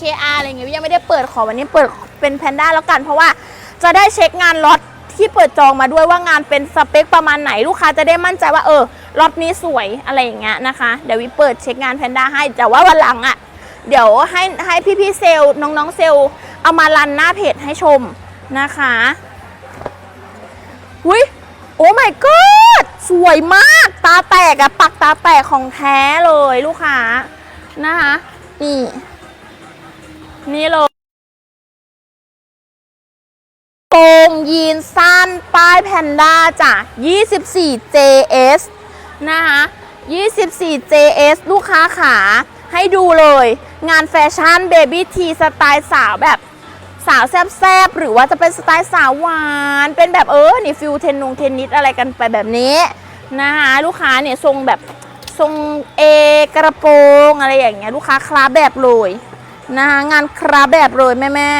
KR อะไรเงี้ยยังไม่ได้เปิดขอวันนี้เปิดเป็นแพนด้าแล้วกัน เพราะว่าจะได้เช็คงานล็อตที่เปิดจองมาด้วยว่างานเป็นสเปคประมาณไหนลูกค้าจะได้มั่นใจว่าเออล็อตนี้สวยอะไรอย่างเงี้ยนะคะ เดี๋ยววิเปิดเช็คงานแพนด้าให้แต่ว่าวันหลังอะ่ะเดี๋ยวให้ให้พี่ๆเซลน้องๆเซลเอามารันหน้าเพจให้ชมนะคะอุ้ยโอ้ my god สวยมากตาแตกอะปักตาแตกของแท้เลยลูกค้านะคะนี่ นี่เลยโกงยีนสั้นป้ายแพนด้าจ้ะ 24 JS นะคะ 24 JS ลูกค้าขาให้ดูเลย งานแฟชั่นเบบี้ทีสไตล์สาวแบบสาวแซบๆ หรือว่าจะเป็นสไตล์สาวหวาน เป็นแบบเออ นี่ฟิลเทนนงเทนนิสอะไรกันไปแบบนี้นะคะลูกค้าเนี่ยทรงแบบทรงเอกระโปรงอะไรอย่างเงี้ยลูกค้าคลาแบบเลย นะคะงานคราฟแบบเลยแม่แม่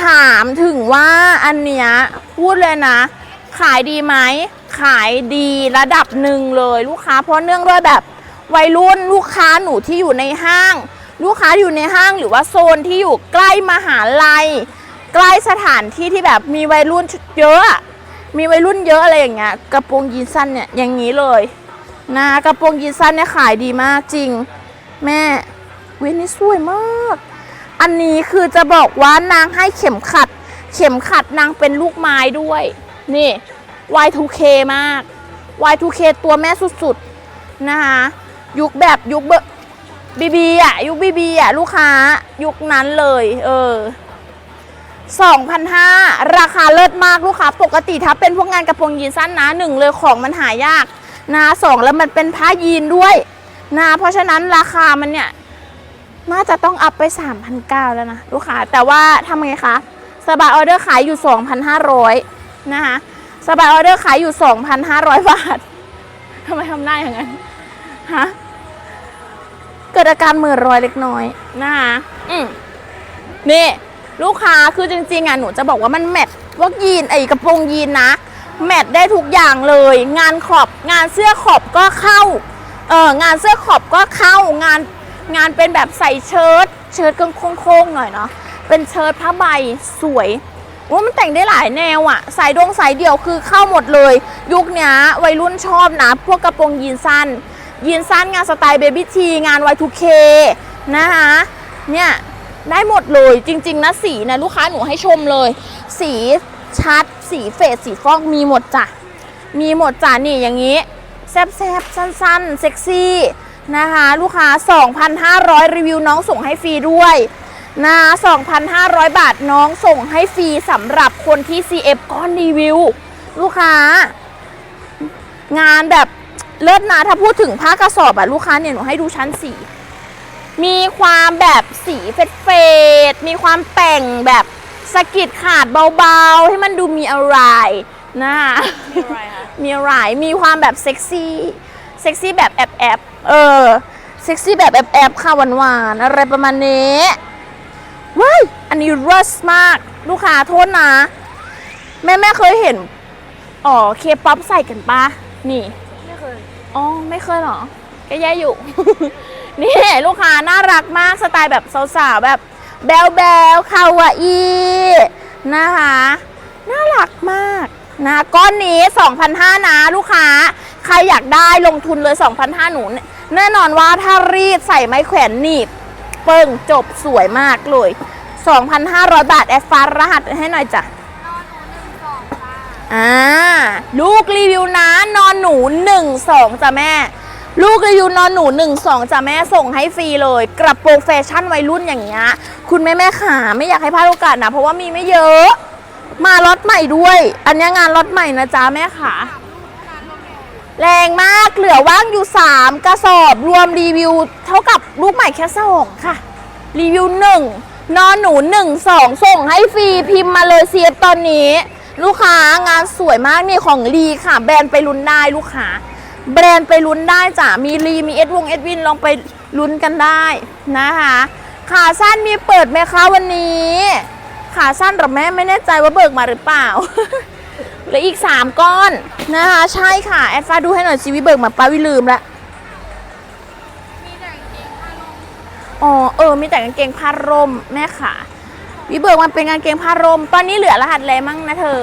ถามถึงว่าอันเนี้ยพูดเลยนะ ขายดีไหมขายดีระดับหนึ่งเลยลูกค้าเพราะเนื่องด้วยแบบวัยรุ่นลูกค้าหนูที่อยู่ในห้าง ลูกค้าอยู่ในห้างหรือว่าโซนที่อยู่ใกล้มหาลัย ใกล้สถานที่ที่แบบมีวัยรุ่นเยอะ มีวัยรุ่นเยอะอะไรอย่างเงี้ยกระโปรงยีนสั้นเนี่ยอย่างนี้เลยนะกระโปรงยีนสั้นเนี่ยขายดีมากจริง แม่ เวยนี่สวยมาก อันนี้คือจะบอกว่านางให้เข็มขัด เข็มขัดนางเป็นลูกไม้ด้วย นี่ Y2K มาก Y2K ตัวแม่สุดๆ นะคะยุคแบบยุคเบบีบีอะ ยุคบีบีอะ ลูกค้ายุคนั้นเลย เออ2,500ราคาเลิศมากลูกค้าปกติถ้าเป็นพวกงานกระโปรงยีนสั้นนะหนึ่งเลยของมันหายากนะสองแล้วมันเป็นผ้ายีนด้วยนะเพราะฉะนั้นราคามันเนี่ย น่าจะต้องอัพไป 3,900 แล้วนะ ลูกค้า แต่ว่าทำไงคะ สบายออเดอร์ขายอยู่ 2,500 นะคะ สบายออเดอร์ขายอยู่ 2,500 บาททำไมทำหน้าอย่างนั้น ฮะ เกิดอาการเหมือรอยเล็กน้อยนะคะอืมนี่ ลูกค้าคือจริงๆอะหนูจะบอกว่ามันแมทพวกยีนไอ้กระโปรงยีนนะ แมทได้ทุกอย่างเลย งานขอบ งานเสื้อขอบก็เข้า เอองานเสื้อขอบก็เข้างาน งานเป็นแบบใส่เชิ้ตเชิ้ตกางโค้งๆหน่อยเนาะเป็นเชิ้ตผ้าใบสวยว่ามันแต่งได้หลายแนวอะสายดวงสายเดี่ยวคือเข้าหมดเลย ยุคเนี้วัยรุ่นชอบนะ พวกกระโปรงยีนสั้น ยีนสั้นงานสไตล์เบบี้ทีงาน Y2K นะคะเนี่ยได้หมดเลยจริง ๆ นะสีนะลูกค้าหนูให้ชมเลย สีชัด สีเฟดสีฟอกมีหมดจ้ะ มีหมดจ้ะนี่อย่างนี้ แซบๆ สั้น ๆ เซ็กซี่ นะคะ ลูกค้า 2,500 รีวิวน้องส่งให้ฟรีด้วยนะ2,500 บาทน้องส่งให้ฟรีสำหรับคนที่ CF ก้อนรีวิว ลูกค้า งานแบบเลิศนะถ้าพูดถึงผ้ากระสอบอะลูกค้าเนี่ยหนูให้ดูชั้นสีมีความแบบสีเฟดเฟดๆมีความแต่งแบบสะกิดขาดเบาๆ ให้มันดูมีอะไรนะคะอะไรคะมีอะไรมีความแบบเซ็กซี่ เซ็กซี่แบบแอบแอบ เออเซ็กซี่แบบแอบแอบค่ะหวานๆอะไรประมาณนี้ว้ายอันนี้รัสมากลูกค้าโทษนะ แม่แม่เคยเห็น อ๋อเคป๊อปใส่กันปะนี่ ไม่เคย อ๋อ ไม่เคยเหรอก็แย่อยู่ นี่ลูกค้าน่ารักมากสไตล์แบบสาวๆแบบแบลแบลคาวาอีนะคะ น่ารักมาก นะก้อนนี้ 2,500นะลูกค้า ใครอยากได้ลงทุนเลย 2,500หนูแน่นอนว่าถ้ารีดใส่ไม้แขวนหนีบ เปิ้งจบสวยมากเลย 2,500 บาท แอดฟ้ารหัสให้หน่อยจ้ะอ่าลูกรีวิวนะนอนหนู 1 2จ้ะแม่ ลูกรีวิวนอนหนู 1 2จ้ะแม่ส่งให้ฟรีเลย กระโปรงแฟชั่นวัยรุ่นอย่างเงี้ยคุณแม่แม่ขาไม่อยากให้พลาดโอกาสนะ เพราะว่ามีไม่เยอะ มาล็อตใหม่ด้วย อันนี้งานล็อตใหม่นะจ๊ะแม่ขาแรงมากเหลือว่างอยู่ 3 กระสอบรวมรีวิว เท่ากับลูกใหม่แค่สองค่ะ รีวิว1นอนหนู1 2ส่งให้ฟรีพิมพ์มาเลยเซียบตอนนี้ ลูกค้างานสวยมากนี่ของลีค่ะ แบรนด์ไปลุ้นได้ลูกค้าแบรนด์ไปลุ้นได้จ้ะมีลีมีเอ็ดวงเอ็ดวินลองไปลุ้นกันได้นะคะขาสั้นมีเปิดไหมคะวันนี้ ขาสั้นเหรอแม่ไม่แน่ใจว่าเบิกมาหรือเปล่าเหลืออีก 3 ก้อนนะคะ ใช่ค่ะ แอดฟ้าดูให้หน่อยซีวิเบิกมาป้าวิลืมละมีแต่กางเกงผ้าลมอ๋อเออ มีแต่กางเกงผ้าร่มแม่ค่ะ วิเบิร์กมันเป็นกางเกงผ้าร่ม ตอนนี้เหลือรหัสอะไรมั่งนะเธอ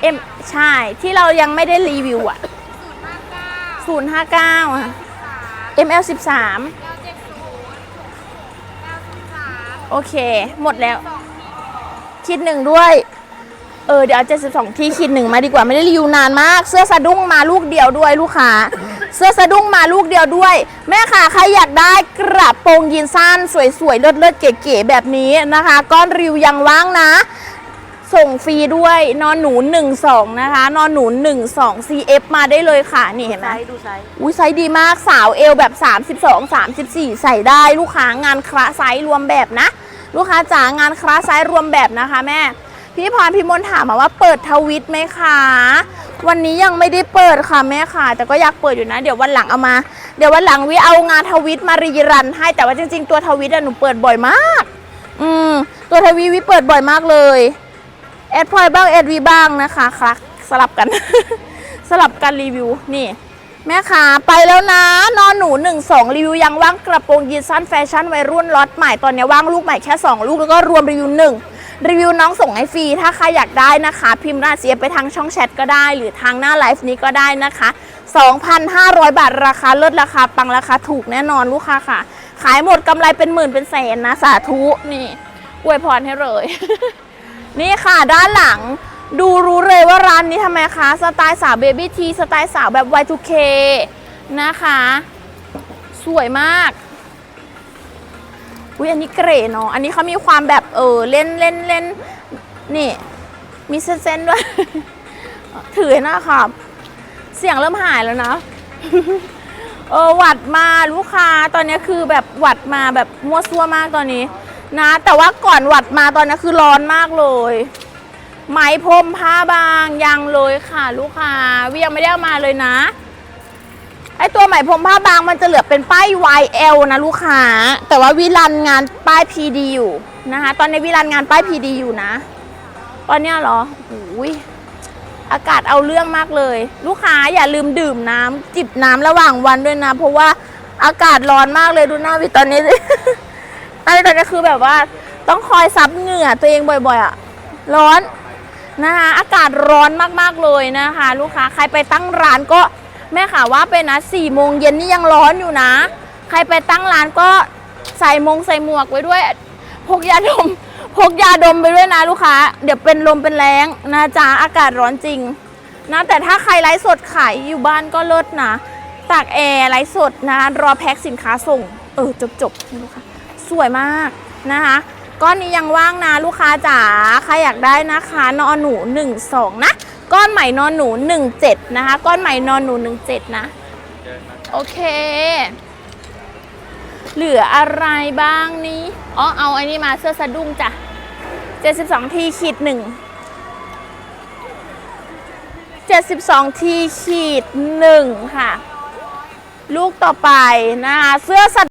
เอ็มใช่ ที่เรายังไม่ได้รีวิวอะศูนย์ห้าเก้าอะ ML สิบสามโอเค หมดแล้ว คิดหนึ่งด้วย เออเดี๋ยวเอา72ที่คิดหนึ่งมาดีกว่าไม่ได้รีวิวนานมาก เสื้อสะดุ้งมาลูกเดียวด้วยลูกค้า เสื้อสะดุ้งมาลูกเดียวด้วย แม่ค่ะใครอยากได้กระโปรงยีนสั้น สวยๆเลิศๆเก๋ๆแบบนี้นะคะ ก้อนรีวิวยังว่างนะส่งฟรีด้วยนอนหนู 12 นะคะ นอนหนู 12 CF มาได้เลยค่ะ นี่เห็นไหมไซส์ดูไซส์อุ้ยไซส์ดีมากสาวเอวแบบ 32 34 ใส่ได้ลูกค้างานคละไซส์รวมแบบนะ ลูกค้าจ๋างานคละไซส์รวมแบบนะคะแม่ พี่พรพิมลถามมาว่าเปิดทวิตไหมคะ วันนี้ยังไม่ได้เปิดค่ะแม่ค่ะ แต่ก็อยากเปิดอยู่นะ เดี๋ยววันหลังเอามา เดี๋ยววันหลังวิเอางานทวิตมารีรัน ให้แต่ว่าจริง ๆ ตัวทวิตอะหนูเปิดบ่อยมาก อืมตัวทวีวิเปิดบ่อยมากเลยแอดพอยบ้างแอดวีบ้างนะคะครับสลับกัน สลับกันรีวิวนี่ แม่ขาไปแล้วนะนอนหนู1 2 รีวิวยังว่างกระโปรงยีนสั้นแฟชั่นวัยรุ่นล็อตใหม่ตอนนี้ว่างลูกใหม่แค่ 2 ลูกแล้วก็รวมรีวิว 1 รีวิวน้องส่งให้ฟรี ถ้าใครอยากได้นะคะ พิมพ์หน้าเสียไปทางช่องแชทก็ได้ หรือทางหน้าไลฟ์นี้ก็ได้นะคะ 2,500 บาทราคาเลิศราคา ปังราคาถูกแน่นอนลูกค้าค่ะ ขายหมดกำไรเป็นหมื่นเป็นแสนนะสาธุนี่อวยพรให้เลย นี่ค่ะด้านหลัง ดูรู้เลยว่าร้านนี้ทำไมคะ สไตล์สาวเบบี้ทีสไตล์สาวแบบ Y2K นะคะ สวยมากอุ้ยอันนี้เกรดเนาะอันนี้เขามีความแบบเออเล่นเล่นเล่นนี่ มีเส้นๆด้วย ถือหน้าค่ะเสียงเริ่มหายแล้วนะเออหวัดมาลูกค้าตอนนี้คือแบบหวัดมาแบบมั่วซั่วมากตอนนี้ นะ แต่ว่าก่อนหวัดมาตอนนี้คือร้อนมากเลย ไหมพรมผ้าบางยังเลยค่ะลูกค้าวิยังไม่ได้เอามาเลยนะไอตัวไหมพรมผ้าบางมันจะเหลือเป็นป้าย YL นะลูกค้า แต่ว่าวิรันงานป้าย PD อยู่นะคะ ตอนนี้วิรันงานป้าย PD อยู่นะ ตอนเนี้ยเหรอโอ้ยอากาศเอาเรื่องมากเลย ลูกค้าอย่าลืมดื่มน้ำจิบน้ำระหว่างวันด้วยนะ เพราะว่าอากาศร้อนมากเลยดูหน้าวิตอนนี้ตอนนี้ตอนนี้คือแบบว่า ต้องคอยซับเหงื่อตัวเองบ่อย ๆอะร้อน นะคะอากาศร้อนมากๆเลยนะคะ ลูกค้าใครไปตั้งร้านก็แม่ค่ะว่าไปนะสี่โมงเย็นนี่ยังร้อนอยู่นะ ใครไปตั้งร้านก็ใส่มงใส่หมวกไว้ด้วยพกยาดมพกยาดมไปด้วยนะลูกค้า เดี๋ยวเป็นลมเป็นแรงนะจ๊ะอากาศร้อนจริงนะแต่ถ้าใครไลฟ์สดขายอยู่บ้านก็เลิศนะตากแอร์ไลฟ์สดนะรอแพ็คสินค้าส่ง เออจบๆลูกค้าสวยมากนะคะ ก้อนนี้ยังว่างนะลูกค้าจ๋าใครอยากได้นะคะนอนหนู 12 นะ ก้อนใหม่นอนหนู 17 นะคะ ก้อนใหม่นอนหนู 17 นะ โอเค เหลืออะไรบ้างนี้อ๋อเอาไอ้นี่มาเสื้อสะดุ้งจ้ะ 72 ทีขีดหนึ่ง72 ทีขีดหนึ่งค่ะ ลูกต่อไปนะคะเสื้อสะ